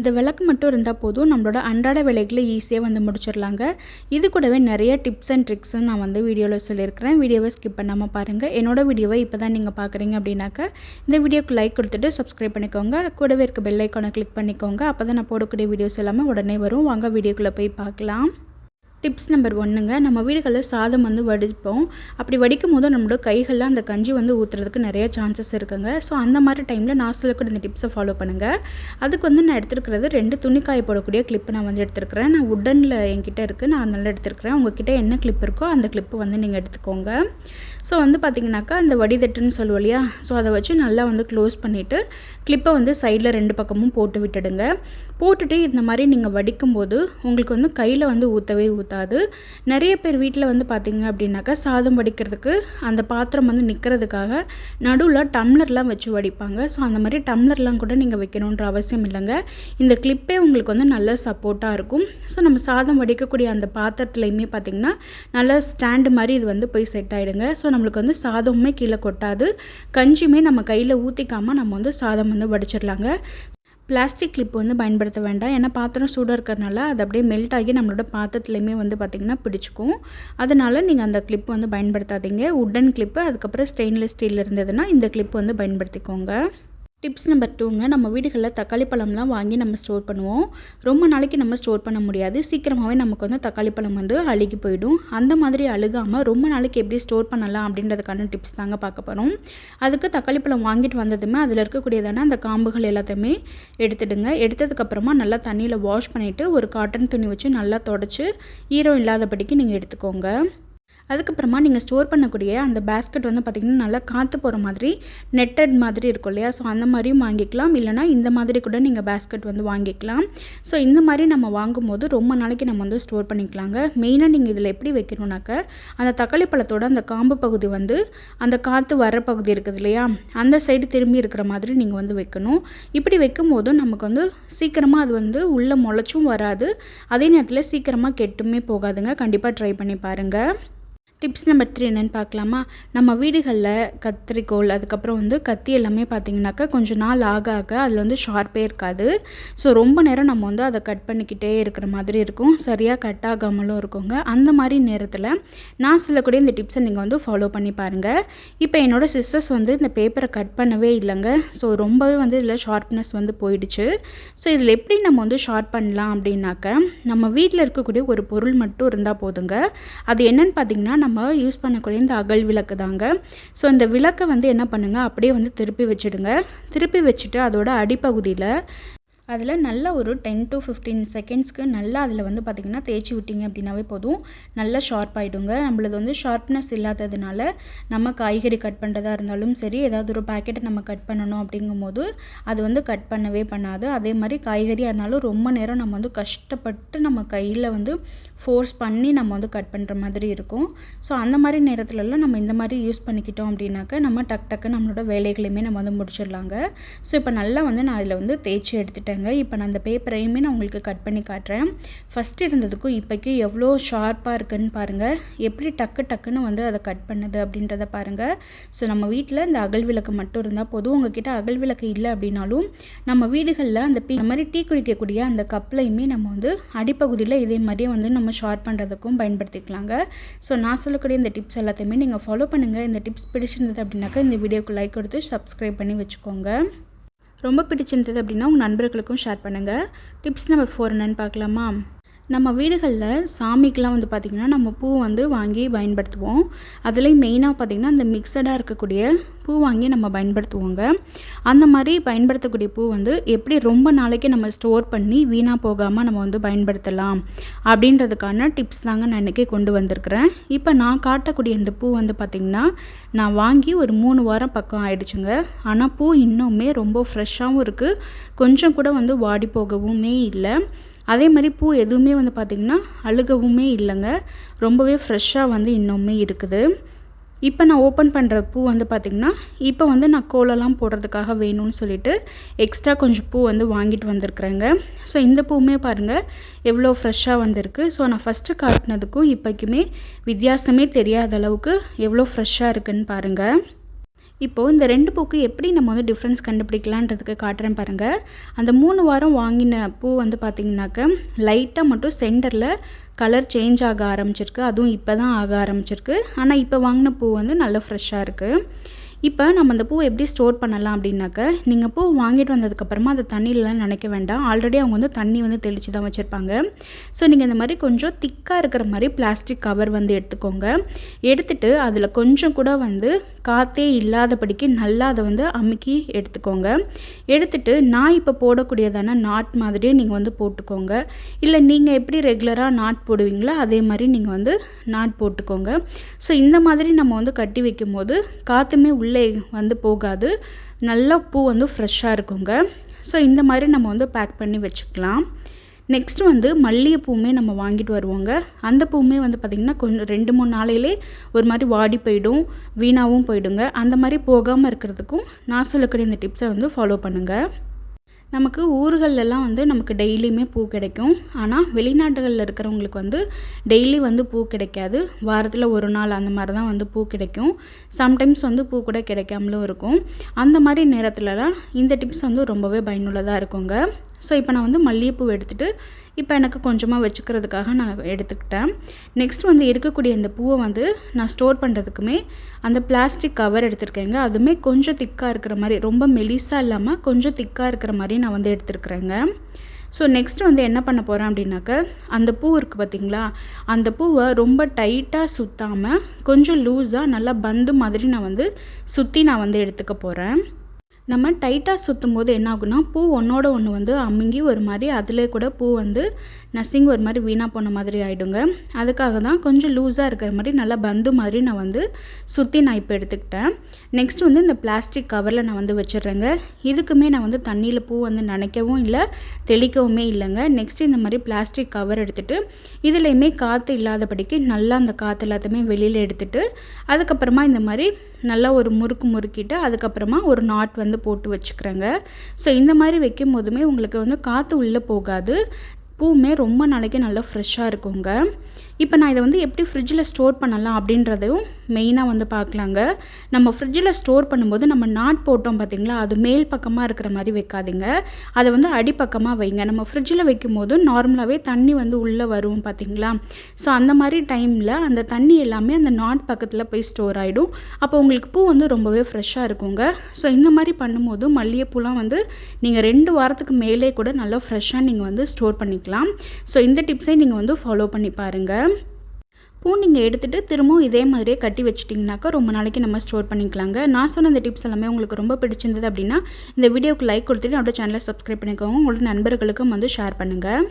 இந்த விளக்கு மட்டும் இருந்தால் போதும். நம்மளோட அன்றாட வேலைகளை ஈஸியாக வந்து முடிச்சிடலாங்க. இது கூடவே நிறைய டிப்ஸ் அண்ட் ட்ரிக்ஸும் நான் வந்து வீடியோவில் சொல்லியிருக்கிறேன். வீடியோவை ஸ்கிப் பண்ணாமல் பாருங்கள் என்னோடய வீடியோவை இப்போ தான் நீங்கள் பார்க்குறீங்க அப்படின்னாக்கா இந்த வீடியோக்கு லைக் கொடுத்துட்டு சப்ஸ்கிரைப் பண்ணிக்கோங்க. கூடவே இருக்க பெல் ஐக்கானை கிளிக் பண்ணிக்கோங்க. அப்போ தான் நான் போடக்கூடிய வீடியோஸ் எல்லாமே உடனே வரும். வாங்க வீடியோக்குள்ளே போய் பார்க்கலாம். டிப்ஸ் நம்பர் ஒன்றுங்க நம்ம வீடுகளில் சாதம் வந்து வடிப்போம். அப்படி வடிக்கும் போது நம்மளோட கைகளில் அந்த கஞ்சி வந்து ஊற்றுறதுக்கு நிறைய சான்சஸ் இருக்குங்க. ஸோ அந்த மாதிரி டைமில் நான் சொல்லக்கூடிய இந்த டிப்ஸை ஃபாலோ பண்ணுங்கள் அதுக்கு வந்து நான் எடுத்துருக்கிறது ரெண்டு துணிக்காய போடக்கூடிய கிளிப்பு நான் வந்து எடுத்துருக்கிறேன். நான் உடனில் என்கிட்ட இருக்குது நான் அதனால எடுத்துருக்கிறேன். உங்ககிட்ட என்ன கிளிப் இருக்கோ அந்த கிளிப்பு வந்து நீங்கள் எடுத்துக்கோங்க. ஸோ வந்து பார்த்திங்கனாக்கா அந்த வடிதட்டுன்னு சொல்லுவோம் இல்லையா? ஸோ அதை வச்சு நல்லா வந்து க்ளோஸ் பண்ணிவிட்டு கிளிப்பை வந்து சைடில் ரெண்டு பக்கமும் போட்டு விட்டுடுங்க. போட்டுட்டு இந்த மாதிரி நீங்கள் வடிக்கும்போது உங்களுக்கு வந்து கையில் வந்து ஊற்றவே ஊற்றாது நிறைய பேர் வீட்டில் வந்து பார்த்திங்க அப்படின்னாக்கா சாதம் வடிக்கிறதுக்கு அந்த பாத்திரம் வந்து நிற்கிறதுக்காக நடுவில் டம்ளர்லாம் வச்சு வடிப்பாங்க. ஸோ அந்த மாதிரி டம்ளர்லாம் கூட நீங்கள் வைக்கணுன்ற அவசியம் இல்லைங்க. இந்த கிளிப்பே உங்களுக்கு வந்து நல்ல சப்போர்ட்டாக இருக்கும். ஸோ நம்ம சாதம் வடிக்கக்கூடிய அந்த பாத்திரத்துலையுமே பார்த்திங்கன்னா நல்ல ஸ்டாண்டு மாதிரி இது வந்து போய் செட் ஆகிடுங்க ஸோ நம்மளுக்கு வந்து சாதமுமே கீழே கொட்டாது. கஞ்சியுமே நம்ம கையில் ஊற்றிக்காமல் நம்ம வந்து சாதம் வந்து வடிச்சிடலாங்க. பிளாஸ்டிக் கிளிப் வந்து பயன்படுத்த வேண்டாம். ஏன்னா பாத்திரம் சூடாக இருக்கிறதுனால அது அப்படியே மெல்ட் ஆகி நம்மளோட பாத்திரத்துலையுமே வந்து பார்த்திங்கன்னா பிடிச்சிக்கும். அதனால் நீங்கள் அந்த கிளிப் வந்து பயன்படுத்தாதீங்க. உட்டன் கிளிப்பு அதுக்கப்புறம் ஸ்டெயின்லெஸ் ஸ்டீல் இருந்ததுன்னா இந்த கிளிப் வந்து பயன்படுத்திக்கோங்க. டிப்ஸ் நம்பர் டூங்க நம்ம வீடுகளில் தக்காளி பழம்லாம் வாங்கி நம்ம ஸ்டோர் பண்ணுவோம். ரொம்ப நாளைக்கு நம்ம ஸ்டோர் பண்ண முடியாது. சீக்கிரமாகவே நமக்கு வந்து தக்காளி பழம் வந்து அழுகி போயிடும். அந்த மாதிரி அழுகாமல் ரொம்ப நாளைக்கு எப்படி ஸ்டோர் பண்ணலாம் அப்படின்றதுக்கான டிப்ஸ் தாங்க பார்க்க போகிறோம் அதுக்கு தக்காளி பழம் வாங்கிட்டு வந்ததுமே அதில் இருக்கக்கூடியதான அந்த காம்புகள் எல்லாத்தையுமே எடுத்துடுங்க. எடுத்ததுக்கப்புறமா நல்லா தண்ணியில் வாஷ் பண்ணிவிட்டு ஒரு காட்டன் துணி வச்சு நல்லா தொடச்சி ஈரம் இல்லாதபடிக்கு நீங்கள் எடுத்துக்கோங்க. அதுக்கப்புறமா நீங்கள் ஸ்டோர் பண்ணக்கூடிய அந்த பேஸ்கெட் வந்து பார்த்திங்கன்னா நல்லா காற்று போகிற மாதிரி நெட்டட் மாதிரி இருக்கும் இல்லையா? ஸோ அந்த மாதிரியும் வாங்கிக்கலாம். இல்லைனா இந்த மாதிரி கூட நீங்கள் பேஸ்கெட் வந்து வாங்கிக்கலாம். ஸோ இந்த மாதிரி நம்ம வாங்கும்போது ரொம்ப நாளைக்கு நம்ம வந்து ஸ்டோர் பண்ணிக்கலாங்க. மெயினாக நீங்கள் இதில் எப்படி வைக்கணும்னாக்க அந்த தக்காளி பழத்தோட அந்த காம்பு பகுதி வந்து அந்த காற்று வர பகுதி இருக்குது இல்லையா? அந்த சைடு திரும்பி இருக்கிற மாதிரி நீங்கள் வந்து வைக்கணும். இப்படி வைக்கும்போது நமக்கு வந்து சீக்கிரமாக அது வந்து உள்ளே முளைச்சும் வராது. அதே நேரத்தில் சீக்கிரமாக கெட்டுமே போகாதுங்க. கண்டிப்பாக ட்ரை பண்ணி பாருங்கள் டிப்ஸ் நம்பர் த்ரீ என்னென்னு பார்க்கலாமா? நம்ம வீடுகளில் கத்திரிக்கோல் அதுக்கப்புறம் வந்து கத்தி எல்லாமே பார்த்திங்கனாக்கா கொஞ்சம் நாள் ஆக ஆக அதில் வந்து ஷார்ப்பே இருக்காது. ஸோ ரொம்ப நேரம் நம்ம வந்து அதை கட் பண்ணிக்கிட்டே இருக்கிற மாதிரி இருக்கும். சரியாக கட் ஆகாமலும் இருக்குங்க. அந்த மாதிரி நேரத்தில் நான் சொல்லக்கூடிய இந்த டிப்ஸை நீங்கள் வந்து ஃபாலோ பண்ணி பாருங்கள் இப்போ என்னோடய சிஸ்டர்ஸ் வந்து இந்த பேப்பரை கட் பண்ணவே இல்லைங்க. ஸோ ரொம்பவே வந்து இதில் ஷார்ப்னஸ் வந்து போயிடுச்சு. ஸோ இதில் எப்படி நம்ம வந்து ஷார்ப் பண்ணலாம் அப்படின்னாக்க நம்ம வீட்டில் இருக்கக்கூடிய ஒரு பொருள் மட்டும் இருந்தால் போதுங்க. அது என்னென்னு பார்த்தீங்கன்னா நம்ம யூஸ் பண்ணக்கூடிய இந்த அகல் விளக்கு தாங்க. ஸோ இந்த விளக்கை வந்து என்ன பண்ணுங்கள் அப்படியே வந்து திருப்பி வச்சுடுங்க. திருப்பி வச்சுட்டு அதோட அடிப்பகுதியில் அதில் நல்ல ஒரு டென் டு ஃபிஃப்டீன் செகண்ட்ஸ்க்கு நல்லா அதில் வந்து பார்த்திங்கன்னா தேய்ச்சி விட்டிங்க அப்படின்னாவே போதும். நல்லா ஷார்ப் ஆகிடுங்க நம்மளது வந்து ஷார்ப்னஸ் இல்லாததுனால நம்ம காய்கறி கட் பண்ணுறதா இருந்தாலும் சரி ஏதாவது ஒரு பேக்கெட்டை நம்ம கட் பண்ணணும் அப்படிங்கும்போது அது வந்து கட் பண்ணவே பண்ணாது. அதே மாதிரி காய்கறியாக இருந்தாலும் ரொம்ப நேரம் நம்ம வந்து கஷ்டப்பட்டு நம்ம கையில் வந்து ஃபோர்ஸ் பண்ணி நம்ம வந்து கட் பண்ணுற மாதிரி இருக்கும். ஸோ அந்த மாதிரி நேரத்துலலாம் நம்ம இந்த மாதிரி யூஸ் பண்ணிக்கிட்டோம் அப்படின்னாக்க நம்ம டக் டக்கு நம்மளோட வேலைகளையுமே நம்ம வந்து முடிச்சிடலாங்க. ஸோ இப்போ நல்லா வந்து நான் அதில் வந்து தேய்ச்சி எடுத்துட்டேங்க. இப்போ நான் அந்த பேப்பரையுமே நான் உங்களுக்கு கட் பண்ணி காட்டுறேன். ஃபஸ்ட் இருந்ததுக்கும் இப்போக்கி எவ்வளோ ஷார்ப்பாக இருக்குன்னு பாருங்கள் எப்படி டக்கு டக்குன்னு வந்து அதை கட் பண்ணுது அப்படின்றத பாருங்கள் ஸோ நம்ம வீட்டில் இந்த அகல் விளக்கு மட்டும் இருந்தால் போதும். உங்ககிட்ட அகல் விளக்கு இல்லை அப்படின்னாலும் நம்ம வீடுகளில் அந்த பீ இந்த மாதிரி டீ குடிக்கக்கூடிய அந்த கப்லையுமே நம்ம வந்து அடிப்பகுதியில் இதே மாதிரியே வந்து நம்ம ஷார்ப் பண்ணுறதுக்கும் பயன்படுத்திக்கலாங்க. ஸோ நான் சொல்லக்கூடிய இந்த டிப்ஸ் எல்லாத்தையுமே நீங்கள் ஃபாலோ பண்ணுங்கள் இந்த டிப்ஸ் பிடிச்சிருந்தது அப்படின்னாக்கா இந்த வீடியோக்கு லைக் கொடுத்து சப்ஸ்கிரைப் பண்ணி வச்சுக்கோங்க. ரொம்ப பிடிச்சிருந்தது அப்படின்னா உங்கள் நண்பர்களுக்கும் ஷேர் பண்ணுங்கள் டிப்ஸ் நம்பர் ஃபோர் என்னன்னு பார்க்கலாமா? நம்ம வீடுகளில் சாமிக்கெலாம் வந்து பார்த்திங்கன்னா நம்ம பூ வந்து வாங்கி பயன்படுத்துவோம். அதுலேயும் மெயினாக பார்த்திங்கன்னா அந்த மிக்சடாக இருக்கக்கூடிய பூ வாங்கி நம்ம பயன்படுத்துவோங்க. அந்த மாதிரி பயன்படுத்தக்கூடிய பூ வந்து எப்படி ரொம்ப நாளைக்கு நம்ம ஸ்டோர் பண்ணி வீணாக போகாமல் நம்ம வந்து பயன்படுத்தலாம் அப்படின்றதுக்கான டிப்ஸ் தாங்க நான் இன்றைக்கி கொண்டு வந்திருக்கிறேன். இப்போ நான் காட்டக்கூடிய இந்த பூ வந்து பார்த்திங்கன்னா நான் வாங்கி ஒரு மூணு வாரம் பக்கம் ஆயிடுச்சுங்க. ஆனால் பூ இன்னுமே ரொம்ப ஃப்ரெஷ்ஷாகவும் இருக்குது கொஞ்சம் கூட வந்து வாடி போகவுமே இல்லை. அதே மாதிரி பூ எதுவுமே வந்து பார்த்திங்கன்னா அழுகவுமே இல்லைங்க. ரொம்பவே ஃப்ரெஷ்ஷாக வந்து இன்னுமே இருக்குது. இப்போ நான் ஓப்பன் பண்ணுற பூ வந்து பார்த்திங்கன்னா இப்போ வந்து நான் கோலெல்லாம் போடுறதுக்காக வேணும்னு சொல்லிட்டு எக்ஸ்ட்ரா கொஞ்சம் பூ வந்து வாங்கிட்டு வந்திருக்குறேங்க. ஸோ இந்த பூவுமே பாருங்கள் எவ்வளோ ஃப்ரெஷ்ஷாக வந்திருக்கு. ஸோ நான் ஃபஸ்ட்டு காட்டினதுக்கும் இப்போக்குமே வித்தியாசமே தெரியாத அளவுக்கு எவ்வளோ ஃப்ரெஷ்ஷாக இருக்குன்னு பாருங்கள் இப்போது இந்த ரெண்டு பூக்கு எப்படி நம்ம வந்து டிஃப்ரென்ஸ் கண்டுபிடிக்கலான்றதுக்கு காட்டுறேன் பாருங்கள் அந்த மூணு வாரம் வாங்கின பூ வந்து பார்த்திங்கனாக்க லைட்டாக மட்டும் சென்டரில் கலர் சேஞ்ச் ஆக ஆரம்பிச்சிருக்கு. அதுவும் இப்போ தான் ஆக ஆரம்பிச்சிருக்கு. ஆனால் இப்போ வாங்கின பூ வந்து நல்லா ஃப்ரெஷ்ஷாக இருக்குது இப்போ நம்ம அந்த பூவை எப்படி ஸ்டோர் பண்ணலாம் அப்படின்னாக்க நீங்கள் பூ வாங்கிட்டு வந்ததுக்கப்புறமா அதை தண்ணியிலலாம் நினைக்க வேண்டாம். ஆல்ரெடி அவங்க வந்து தண்ணி வந்து தெளித்து தான் வச்சுருப்பாங்க. ஸோ நீங்கள் இந்த மாதிரி கொஞ்சம் திக்காக இருக்கிற மாதிரி பிளாஸ்டிக் கவர் வந்து எடுத்துக்கோங்க. எடுத்துகிட்டு அதில் கொஞ்சம் கூட வந்து காற்றே இல்லாதபடிக்கு நல்லா அதை வந்து அமுக்கி எடுத்துக்கோங்க. எடுத்துட்டு நான் இப்போ போடக்கூடியதான நாட் மாதிரியே நீங்கள் வந்து போட்டுக்கோங்க. இல்லை நீங்கள் எப்படி ரெகுலராக நாட் போடுவீங்களோ அதே மாதிரி நீங்கள் வந்து நாட் போட்டுக்கோங்க. ஸோ இந்த மாதிரி நம்ம வந்து கட்டி வைக்கும்போது காற்றுமே உள்ளே வந்து போகாது. நல்ல பூ வந்து ஃப்ரெஷ்ஷாக இருக்குங்க. ஸோ இந்த மாதிரி நம்ம வந்து பேக் பண்ணி வச்சுக்கலாம். நெக்ஸ்ட் வந்து மல்லிகைப்பூவுமே நம்ம வாங்கிட்டு வருவோங்க. அந்த பூவுமே வந்து பார்த்திங்கன்னா கொஞ்சம் ரெண்டு மூணு நாளையிலே ஒரு மாதிரி வாடி போயிடும் வீணாகவும் போயிடுங்க. அந்த மாதிரி போகாமல் இருக்கிறதுக்கும் நான் சொல்லக்கூடிய இந்த டிப்ஸை வந்து ஃபாலோ பண்ணுங்கள் நமக்கு ஊர்களெல்லாம் வந்து நமக்கு டெய்லியுமே பூ கிடைக்கும். ஆனால் வெளிநாடுகளில் இருக்கிறவங்களுக்கு வந்து டெய்லி வந்து பூ கிடைக்காது. வாரத்தில் ஒரு நாள் அந்த மாதிரி தான் வந்து பூ கிடைக்கும். சம்டைம்ஸ் வந்து பூ கூட கிடைக்காமலும் இருக்கும். அந்த மாதிரி நேரத்துலலாம் இந்த டிப்ஸ் வந்து ரொம்பவே பயனுள்ளதாக இருக்குங்க. ஸோ இப்போ நான் வந்து மல்லிகைப்பூ எடுத்துகிட்டு இப்போ எனக்கு கொஞ்சமாக வச்சுக்கிறதுக்காக நான் எடுத்துக்கிட்டேன். நெக்ஸ்ட் வந்து இருக்கக்கூடிய இந்த பூவை வந்து நான் ஸ்டோர் பண்ணுறதுக்குமே அந்த பிளாஸ்டிக் கவர் எடுத்திருக்கேங்க. அதுவுமே கொஞ்சம் திக்காக இருக்கிற மாதிரி ரொம்ப மெலிசாக இல்லாமல் கொஞ்சம் திக்காக இருக்கிற மாதிரி நான் வந்து எடுத்துருக்குறேங்க. ஸோ நெக்ஸ்ட் வந்து என்ன பண்ண போகிறேன் அப்படின்னாக்க அந்த பூ இருக்குது பார்த்திங்களா அந்த பூவை ரொம்ப டைட்டாக சுற்றாமல் கொஞ்சம் லூஸாக நல்லா பந்து மாதிரி நான் வந்து சுற்றி நான் வந்து எடுத்துக்க போகிறேன் நம்ம டைட்டாக சுற்றும் போது என்ன ஆகுனா பூ ஒன்றோட ஒன்று வந்து அமுங்கி ஒரு மாதிரி அதிலே கூட பூ வந்து நசிங் ஒரு மாதிரி வீணாக போன மாதிரி ஆகிடுங்க அதுக்காக தான் கொஞ்சம் லூஸாக இருக்கிற மாதிரி நல்லா பந்து மாதிரி நான் வந்து சுற்றி நான் இப்போ எடுத்துக்கிட்டேன். நெக்ஸ்ட் வந்து இந்த பிளாஸ்டிக் கவரில் நான் வந்து வச்சிடுறேங்க. இதுக்குமே நான் வந்து தண்ணியில் பூ வந்து நனைக்கவும் இல்லை தெளிக்கவுமே இல்லைங்க. நெக்ஸ்ட் இந்த மாதிரி பிளாஸ்டிக் கவர் எடுத்துகிட்டு இதுலேயுமே காற்று இல்லாதபடிக்கு நல்லா அந்த காற்று எல்லாத்தையுமே வெளியில் எடுத்துகிட்டு அதுக்கப்புறமா இந்த மாதிரி நல்லா ஒரு முறுக்கு முறுக்கிட்டு அதுக்கப்புறமா ஒரு நாட் வந்து போட்டு வச்சுக்கிறேங்க. ஸோ இந்த மாதிரி வைக்கும் போதுமே உங்களுக்கு வந்து காற்று உள்ளே போகாது. பூவுமே ரொம்ப நாளைக்கு நல்லா ஃப்ரெஷ்ஷாக இருக்குங்க. இப்போ நான் இதை வந்து எப்படி ஃப்ரிட்ஜில் ஸ்டோர் பண்ணலாம் அப்படின்றதையும் மெயினாக வந்து பார்க்கலாங்க. நம்ம ஃப்ரிட்ஜில் ஸ்டோர் பண்ணும்போது நம்ம நாட் போட்டோம் பார்த்திங்களா? அது மேல் பக்கமாக இருக்கிற மாதிரி வைக்காதீங்க. அதை வந்து அடிப்பக்கமாக வைங்க. நம்ம ஃப்ரிட்ஜில் வைக்கும் போது நார்மலாகவே தண்ணி வந்து உள்ளே வரும் பார்த்திங்களா? ஸோ அந்த மாதிரி டைமில் அந்த தண்ணி எல்லாமே அந்த நாட் பக்கத்தில் போய் ஸ்டோர் ஆகிடும் அப்போ உங்களுக்கு பூ வந்து ரொம்பவே ஃப்ரெஷ்ஷாக இருக்குங்க. ஸோ இந்த மாதிரி பண்ணும்போது மல்லிகைப்பூலாம் வந்து நீங்கள் ரெண்டு வாரத்துக்கு மேலே கூட நல்லா ஃப்ரெஷ்ஷாக நீங்கள் வந்து ஸ்டோர் பண்ணிக்கலாம். ஸோ இந்த டிப்ஸை நீங்கள் வந்து ஃபாலோ பண்ணி பாருங்கள் பூ நீங்கள் எடுத்துகிட்டு திரும்பவும் இதே மாதிரியே கட்டி வச்சிட்டிங்கனாக்கா ரொம்ப நாளைக்கு நம்ம ஸ்டோர் பண்ணிக்கலாங்க. நான் சொன்ன இந்த டிப்ஸ் எல்லாமே உங்களுக்கு ரொம்ப பிடிச்சிருந்தது அப்படின்னா இந்த வீடியோக்கு லைக் கொடுத்துட்டு என்னோட சேனலை சப்ஸ்கிரைப் பண்ணிக்கோங்க. உங்களோட நண்பர்களுக்கும் வந்து ஷேர் பண்ணுங்கள்